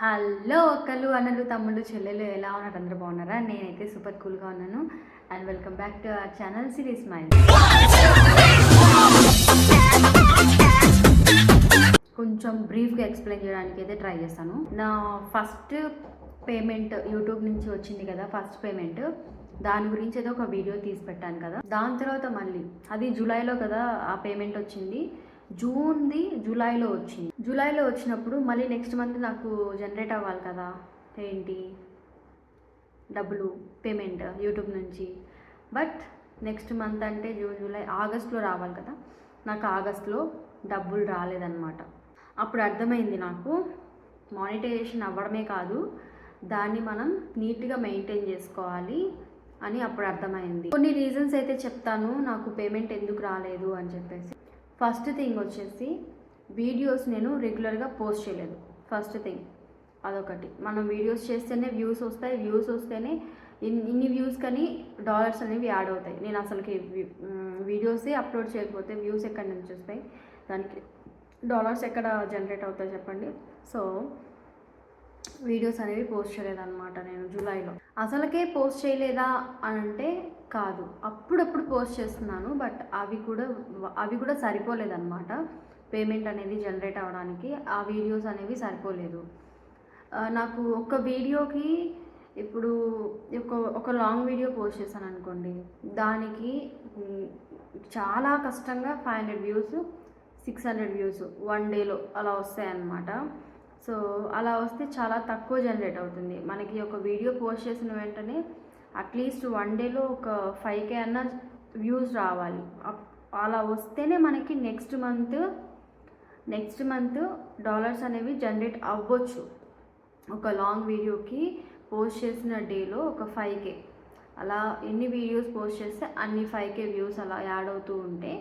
Hello అక్కలు అన్నలు తమ్ముళ్ళు చెల్లెలు ఎలా ఉన్నారు? అందరూ బాగున్నారా? నేనైతే సూపర్ కూల్గా ఉన్నాను. And welcome back to our channel series mind. కొంచెం బ్రీఫ్గా ఎక్స్ప్లెయిన్ చేయడానికి అయితే ట్రై చేస్తాను. నా ఫస్ట్ పేమెంట్ యూట్యూబ్ నుంచి వచ్చింది కదా ఫస్ట్ పేమెంట్. దాని గురించి అయితే ఒక వీడియో తీసి పెట్టాను కదా. దాని తర్వాత మళ్ళీ అది జూలైలో కదా ఆ పేమెంట్ వచ్చింది. జూన్ది జూలైలో వచ్చింది. జూలైలో వచ్చినప్పుడు మళ్ళీ నెక్స్ట్ మంత్ నాకు జనరేట్ అవ్వాలి కదా. ఏంటి? డబ్బులు పేమెంట్ యూట్యూబ్ నుంచి. బట్ నెక్స్ట్ మంత్ అంటే జూన్ జూలై ఆగస్ట్లో రావాలి కదా. నాకు ఆగస్ట్లో డబ్బులు రాలేదన్నమాట. అప్పుడు అర్థమైంది నాకు. మానిటైజేషన్ అవ్వడమే కాదు దాన్ని మనం నీట్గా మెయింటైన్ చేసుకోవాలి అని అప్పుడు అర్థమైంది. కొన్ని రీజన్స్ అయితే చెప్తాను నాకు పేమెంట్ ఎందుకు రాలేదు అని చెప్పేసి. ఫస్ట్ థింగ్ వచ్చేసి వీడియోస్ నేను రెగ్యులర్గా పోస్ట్ చేయలేదు. ఫస్ట్ థింగ్ అదొకటి. మనం వీడియోస్ చేస్తేనే వ్యూస్ వస్తాయి వ్యూస్ వస్తేనే ఇన్ ఇన్ని వ్యూస్ కానీ డాలర్స్ అనేవి యాడ్ అవుతాయి. నేను అసలుకి వీడియోసే అప్లోడ్ చేయకపోతే వ్యూస్ ఎక్కడి నుంచి వస్తాయి? దానికి డాలర్స్ ఎక్కడ జనరేట్ అవుతాయి చెప్పండి? సో వీడియోస్ అనేవి పోస్ట్ చేయలేదన్నమాట నేను జూలైలో. అసలుకే పోస్ట్ చేయలేదా అని అంటే కాదు. అప్పుడప్పుడు పోస్ట్ చేస్తున్నాను బట్ అవి కూడా అవి కూడా సరిపోలేదన్నమాట. పేమెంట్ అనేది జనరేట్ అవ్వడానికి ఆ వీడియోస్ అనేవి సరిపోలేదు. నాకు ఒక వీడియోకి ఇప్పుడు ఒక ఒక లాంగ్ వీడియో పోస్ట్ చేశాను అనుకోండి దానికి చాలా కష్టంగా five hundred views six hundred views one డేలో అలా వస్తాయి అన్నమాట సో అలా వస్తే చాలా తక్కువ జనరేట్ అవుతుంది. మనకి ఒక వీడియో పోస్ట్ చేసిన వెంటనే అట్లీస్ట్ వన్ డేలో ఒక ఫైవ్ కే అన్న వ్యూస్ రావాలి. అలా వస్తేనే మనకి next month next month dollars అనేవి జనరేట్ అవ్వచ్చు. ఒక లాంగ్ వీడియోకి పోస్ట్ చేసిన డేలో ఒక ఫైవ్ కే. అలా ఎన్ని వీడియోస్ పోస్ట్ చేస్తే అన్ని ఫైవ్ కే వ్యూస్ అలా యాడ్ అవుతూ ఉంటే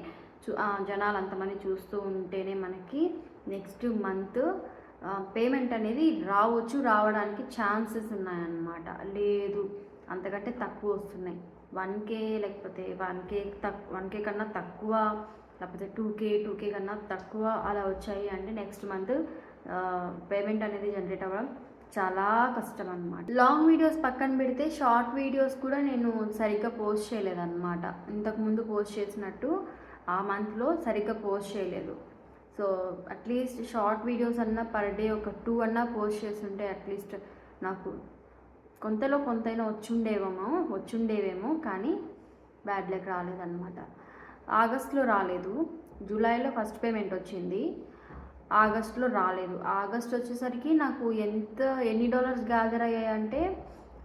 చూ జనాలు అంతమంది చూస్తూ ఉంటేనే మనకి నెక్స్ట్ మంత్ పేమెంట్ అనేది రావచ్చు రావడానికి ఛాన్సెస్ ఉన్నాయన్నమాట. లేదు అంతకంటే తక్కువ వస్తున్నాయి. వన్ కే లేకపోతే వన్ కే తక్ వన్ కే కన్నా తక్కువ లేకపోతే టూ కే టూ కే కన్నా తక్కువ అలా వచ్చాయి అంటే నెక్స్ట్ మంత్ పేమెంట్ అనేది జనరేట్ అవ్వడం చాలా కష్టం అనమాట లాంగ్ వీడియోస్ పక్కన పెడితే షార్ట్ వీడియోస్ కూడా నేను సరిగ్గా పోస్ట్ చేయలేదన్నమాట. ఇంతకుముందు పోస్ట్ చేసినట్టు ఆ మంత్లో సరిగ్గా పోస్ట్ చేయలేదు. So at least short videos అన్నా పర్ డే ఒక టూ అన్నా పోస్ట్ చేస్తుంటే అట్లీస్ట్ నాకు కొంతలో కొంతైనా వచ్చుండేవేమో వచ్చుండేవేమో కానీ బ్యాడ్ లెక్ రాలేదన్నమాట. ఆగస్ట్లో రాలేదు. జూలైలో ఫస్ట్ పేమెంట్ వచ్చింది. ఆగస్ట్లో రాలేదు. ఆగస్ట్ వచ్చేసరికి నాకు ఎంత ఎన్ని డాలర్స్ గ్యాదర్ అయ్యాయంటే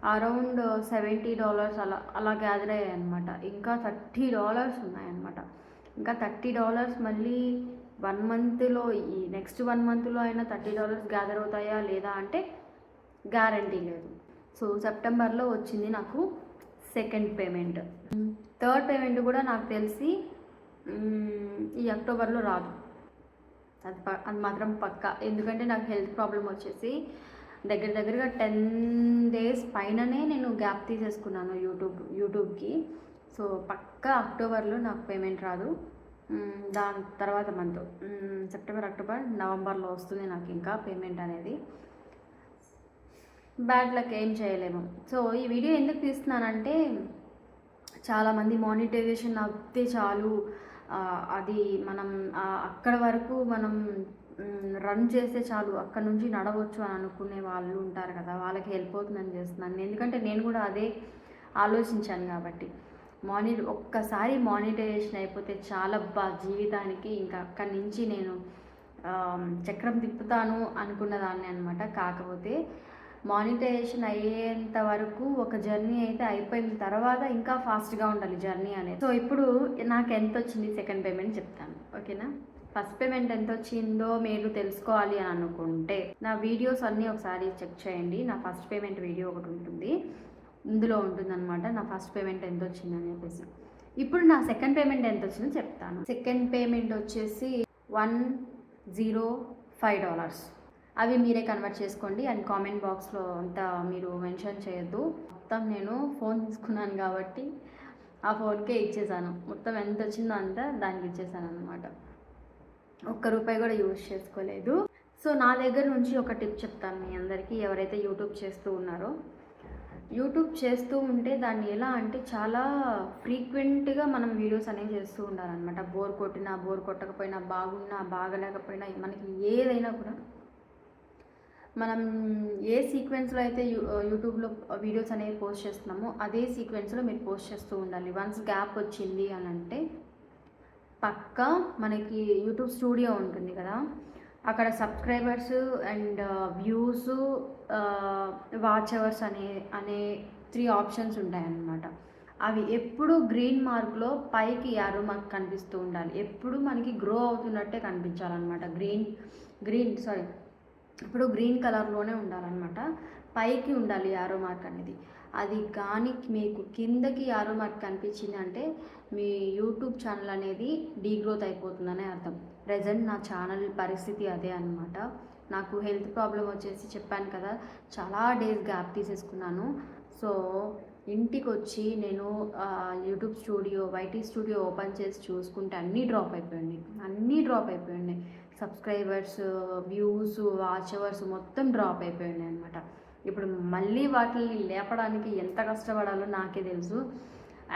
అరౌండ్ సెవెంటీ డాలర్స్ అలా అలా గ్యాదర్ అయ్యాయి అనమాట ఇంకా థర్టీ డాలర్స్ ఉన్నాయన్నమాట. ఇంకా థర్టీ డాలర్స్ మళ్ళీ వన్ మంత్లో ఈ నెక్స్ట్ వన్ మంత్లో అయినా థర్టీ డాలర్స్ గ్యాదర్ అవుతాయా లేదా అంటే గ్యారంటీ లేదు. సో సెప్టెంబర్లో వచ్చింది నాకు సెకండ్ పేమెంట్. థర్డ్ పేమెంట్ కూడా నాకు తెలిసి ఈ అక్టోబర్లో రాదు. అది ప- అది మాత్రం పక్క. ఎందుకంటే నాకు హెల్త్ ప్రాబ్లం వచ్చేసి దగ్గర దగ్గరగా టెన్ డేస్ పైననే నేను గ్యాప్ తీసేసుకున్నాను యూట్యూబ్ యూట్యూబ్కి. సో పక్క అక్టోబర్లో నాకు పేమెంట్ రాదు. దాని తర్వాత మంత్ సెప్టెంబర్ అక్టోబర్ నవంబర్లో వస్తుంది నాకు ఇంకా పేమెంట్ అనేది. బ్యాడ్ లక్ ఏం చేయలేము. సో ఈ వీడియో ఎందుకు తీస్తున్నానంటే చాలామంది మానిటైజేషన్ అవుతే చాలు. అది మనం అక్కడ వరకు మనం రన్ చేస్తే చాలు. అక్కడ నుంచి నడవచ్చు అని అనుకునే వాళ్ళు ఉంటారు కదా. వాళ్ళకి హెల్ప్ అవుతుందని చేస్తున్నాను. ఎందుకంటే నేను కూడా అదే ఆలోచించాను కాబట్టి. మాని ఒక్కసారి మానిటైజేషన్ అయిపోతే చాలా బా జీవితానికి ఇంకా అక్కడి నుంచి నేను చక్రం తిప్పుతాను అనుకున్న దాన్ని అనమాట కాకపోతే మానిటైజేషన్ అయ్యేంత వరకు ఒక జర్నీ అయితే అయిపోయిన తర్వాత ఇంకా ఫాస్ట్గా ఉండాలి జర్నీ అనేది. సో ఇప్పుడు నాకు ఎంత వచ్చింది సెకండ్ పేమెంట్ చెప్తాను. ఓకేనా? ఫస్ట్ పేమెంట్ ఎంత వచ్చిందో మీరు తెలుసుకోవాలి అని అనుకుంటే నా వీడియోస్ అన్నీ ఒకసారి చెక్ చేయండి. నా ఫస్ట్ పేమెంట్ వీడియో ఒకటి ఉంటుంది. ఇందులో ఉంటుందన్నమాట. నా ఫస్ట్ పేమెంట్ ఎంత వచ్చిందని చెప్పేసి. ఇప్పుడు నా సెకండ్ పేమెంట్ ఎంత వచ్చిందో చెప్తాను. సెకండ్ పేమెంట్ వచ్చేసి వన్ జీరో ఫైవ్ డాలర్స్ అవి మీరే కన్వర్ట్ చేసుకోండి. అండ్ కామెంట్ బాక్స్లో అంతా మీరు మెన్షన్ చేయొద్దు. మొత్తం నేను ఫోన్ తీసుకున్నాను కాబట్టి ఆ ఫోన్కే ఇచ్చేసాను. మొత్తం ఎంత వచ్చిందో అంతా దానికి ఇచ్చేసాను అనమాట ఒక్క రూపాయి కూడా యూజ్ చేసుకోలేదు. సో నా దగ్గర నుంచి ఒక టిప్ చెప్తాను మీ అందరికీ. ఎవరైతే యూట్యూబ్ చేస్తూ ఉన్నారో. యూట్యూబ్ చేస్తూ ఉంటే దాన్ని ఎలా అంటే చాలా ఫ్రీక్వెంట్గా మనం వీడియోస్ అనేవి చేస్తూ ఉండాలన్నమాట. బోర్ కొట్టినా బోర్ కొట్టకపోయినా బాగున్నా బాగలేకపోయినా మనకి ఏదైనా కూడా మనం ఏ సీక్వెన్స్లో అయితే యూ యూట్యూబ్లో వీడియోస్ అనేవి పోస్ట్ చేస్తున్నామో అదే సీక్వెన్స్లో మీరు పోస్ట్ చేస్తూ ఉండాలి. వన్స్ గ్యాప్ వచ్చింది అని అంటే పక్కా మనకి యూట్యూబ్ స్టూడియో ఉంటుంది కదా అక్కడ subscribers and views watch hours అనే అనే త్రీ ఆప్షన్స్ ఉంటాయన్నమాట. అవి ఎప్పుడు గ్రీన్ మార్క్లో పైకి యారో మార్క్ కనిపిస్తూ ఉండాలి. ఎప్పుడు మనకి గ్రో అవుతున్నట్టే కనిపించాలన్నమాట. గ్రీన్ గ్రీన్ సారీ ఇప్పుడు గ్రీన్ కలర్లోనే ఉండాలన్నమాట. పైకి ఉండాలి యారో మార్క్ అనేది. అది కానీ మీకు కిందకి యారో మార్క్ కనిపించింది అంటే మీ యూట్యూబ్ ఛానల్ అనేది డీగ్రోత్ అయిపోతుందనే అర్థం. ప్రజెంట్ నా ఛానల్ పరిస్థితి అదే అనమాట నాకు హెల్త్ ప్రాబ్లం వచ్చేసి చెప్పాను కదా చాలా డేస్ గ్యాప్ తీసేసుకున్నాను. సో ఇంటికి వచ్చి నేను YouTube studio YT studio open చేసి చూసుకుంటే అన్నీ డ్రాప్ అయిపోయింది. అన్నీ డ్రాప్ అయిపోయినాయి సబ్స్క్రైబర్స్ వ్యూస్ వాచ్ అవర్స్ మొత్తం డ్రాప్ అయిపోయినాయి అనమాట ఇప్పుడు మళ్ళీ వాటిని లేపడానికి ఎంత కష్టపడాలో నాకే తెలుసు.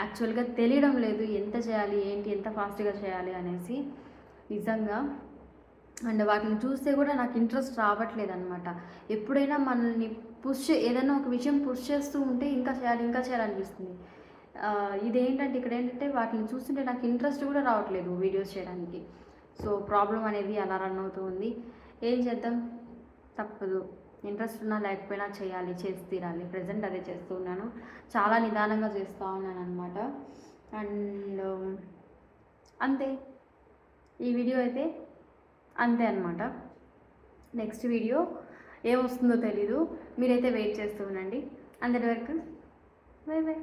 యాక్చువల్గా తెలియడం లేదు ఎంత చేయాలి ఏంటి ఎంత ఫాస్ట్గా చేయాలి అనేసి. నిజంగా. అండ్ వాటిని చూస్తే కూడా నాకు ఇంట్రెస్ట్ రావట్లేదు అనమాట ఎప్పుడైనా మనల్ని పుష్ ఏదైనా ఒక విషయం పుష్ చేస్తూ ఉంటే ఇంకా చేయాలి ఇంకా చేయాలనిపిస్తుంది. ఇదేంటంటే ఇక్కడ ఏంటంటే వాటిని చూస్తుంటే నాకు ఇంట్రెస్ట్ కూడా రావట్లేదు వీడియోస్ చేయడానికి. సో ప్రాబ్లం అనేది అలా రన్ అవుతూ ఉంది. ఏం చేద్దాం? తప్పదు. ఇంట్రెస్ట్ ఉన్నా లేకపోయినా చేయాలి చేసి తీరాలి. ప్రజెంట్ అదే చేస్తూ ఉన్నాను. చాలా నిదానంగా చేస్తూ ఉన్నాను అనమాట అండ్ అంతే. ఈ వీడియో అయితే అంతే అనమాట నెక్స్ట్ వీడియో ఏమొస్తుందో తెలీదు. మీరైతే వెయిట్ చేస్తూ ఉండండి. అందరి వరకు బై బై.